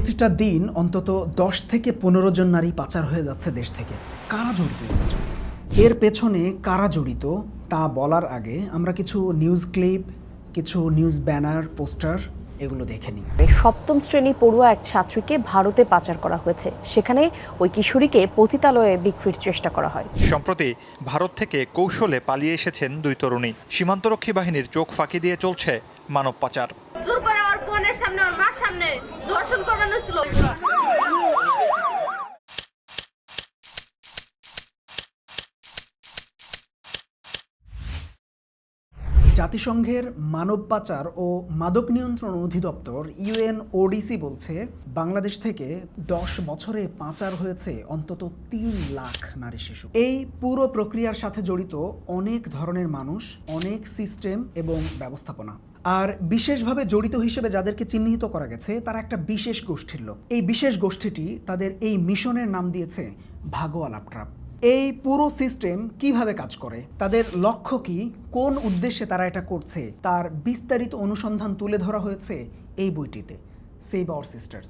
প্রতিটা দিন অন্তত দশ থেকে পনেরো জন নারী পাচার হয়ে যাচ্ছে দেশ থেকে। কারা জড়িত এর পেছনে? এর পেছনে কারা জড়িত তা বলার আগে আমরা কিছু নিউজ ক্লিপ কিছু নিউজ ব্যানার পোস্টার এগুলো দেখে নিই। সপ্তম শ্রেণি পড়ুয়া এক ছাত্রীকে ভারতে পাচার করা হয়েছে। সেখানে ওই কিশোরীকে পতিতালয়ে বিক্রির চেষ্টা করা হয়। সম্প্রতি ভারত থেকে কৌশলে পালিয়ে এসেছেন দুই তরুণী। সীমান্তরক্ষী বাহিনীর চোখ ফাঁকি দিয়ে চলছে মানব পাচার। বোনের সামনে, ওর মার সামনে ধর্ষণ করানো ছিল। জাতিসংঘের মানব পাচার ও মাদক নিয়ন্ত্রণ অধিদপ্তর ইউএন ওডিসি বলছে, বাংলাদেশ থেকে দশ বছরে পাচার হয়েছে অন্তত তিন লাখ নারী শিশু। এই পুরো প্রক্রিয়ার সাথে জড়িত অনেক ধরনের মানুষ, অনেক সিস্টেম এবং ব্যবস্থাপনা। আর বিশেষভাবে জড়িত হিসেবে যাদেরকে চিহ্নিত করা গেছে, তারা একটা বিশেষ গোষ্ঠীর লোক। এই বিশেষ গোষ্ঠীটি তাদের এই মিশনের নাম দিয়েছে ভাগোয়াল আপট্রাপ এই পুরো সিস্টেম কীভাবে কাজ করে? তাদের লক্ষ্য কি? কোন উদ্দেশ্যে তারা এটা করছে? তার বিস্তারিত অনুসন্ধান তুলে ধরা হয়েছে এই বইটিতে সেভ আওয়ার সিস্টার্স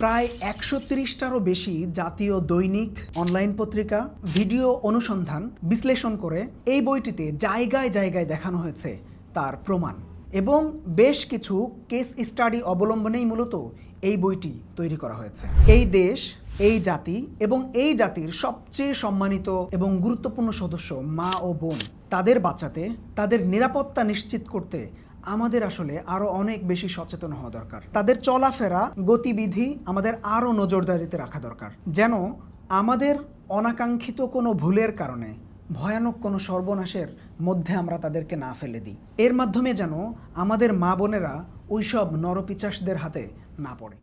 প্রায় একশো তিরিশটারও বেশি জাতীয় দৈনিক, অনলাইন পত্রিকা, ভিডিও অনুসন্ধান বিশ্লেষণ করে এই বইটিতে জায়গায় জায়গায় দেখানো হয়েছে তার প্রমাণ। এবং বেশ কিছু কেস স্টাডি অবলম্বনেই মূলত এই বইটি তৈরি করা হয়েছে। এই দেশ, এই জাতি এবং এই জাতির সবচেয়ে সম্মানিত এবং গুরুত্বপূর্ণ সদস্য মা ও বোন, তাদের বাঁচাতে তাদের নিরাপত্তা নিশ্চিত করতে আমাদের আসলে আরও অনেক বেশি সচেতন হওয়া দরকার। তাদের চলাফেরা, গতিবিধি আমাদের আরও নজরদারিতে রাখা দরকার। যেন আমাদের অনাকাঙ্ক্ষিত কোনো ভুলের কারণে ভয়ানক কোনো সর্বনাশের মধ্যে আমরা তাদেরকে না ফেলে দিই। এর মাধ্যমে যেন আমাদের মা বোনেরা ওইসব নরপিচাসদের হাতে না পড়ে।